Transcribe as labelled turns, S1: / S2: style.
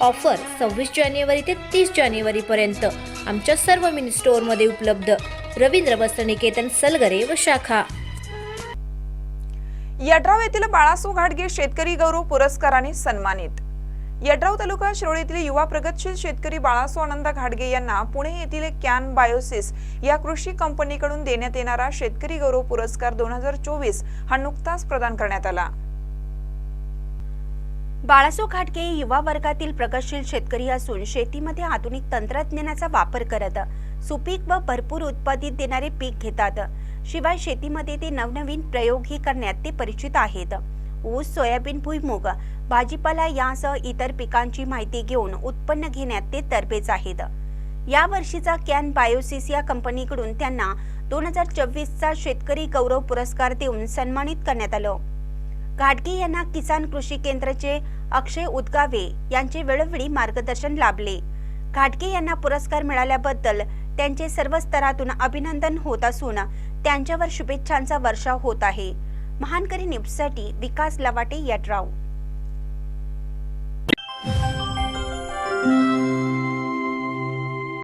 S1: Offer सव्वीस जानेवारी ते तीस जानेवारीपर्यंत आमच्या सर्व मिनी स्टोअरमध्ये उपलब्ध. रवींद्र वस्त्रनिकेतन सलगरे व शाखा.
S2: यड्राव येथील बाळासो घाटगे शेतकरी गौरव पुरस्काराने सन्मानित. यड्राव तालुका शिरोळीतील युवा प्रगतशील शेतकरी बाळासो आनंद घाटगे यांना पुणे येथील कॅन बायोसिस या कृषी कंपनीकडून देण्यात येणारा शेतकरी गौरव पुरस्कार दोन हजार चोवीस हा नुकताच प्रदान करण्यात आला.
S3: बाळासो खाटके युवा वर्गातील प्रगतशील शेतकरी असून शेतीमध्ये आधुनिक तंत्रज्ञानाचा वापर करत सुपीक व भरपूर उत्पादित देणारे पीक घेतात. शिवाय शेतीमध्ये ते नवनवीन प्रयोगही करण्यात ते परिचित आहेत. ऊस सोयाबीन भुईमुग भाजीपाला यासह इतर पिकांची माहिती घेऊन उत्पन्न घेण्यात ते तरबेज आहेत. या वर्षीचा कॅन बायोसिस या कंपनीकडून त्यांना दोन हजार चोवीसचा शेतकरी गौरव पुरस्कार देऊन सन्मानित करण्यात आलं. घाटगे यांना किसान कृषी केंद्राचे अक्षय उदगावे यांचे वेळोवेळी मार्गदर्शन लाभले. घाटगे यांना पुरस्कार मिळाल्याबद्दल त्यांचे सर्व स्तरातून अभिनंदन होत असून त्यांच्यावर शुभेच्छांचा वर्षाव होत आहे. महानकरी न्यूजसाठी विकास लवाटे यड्राव.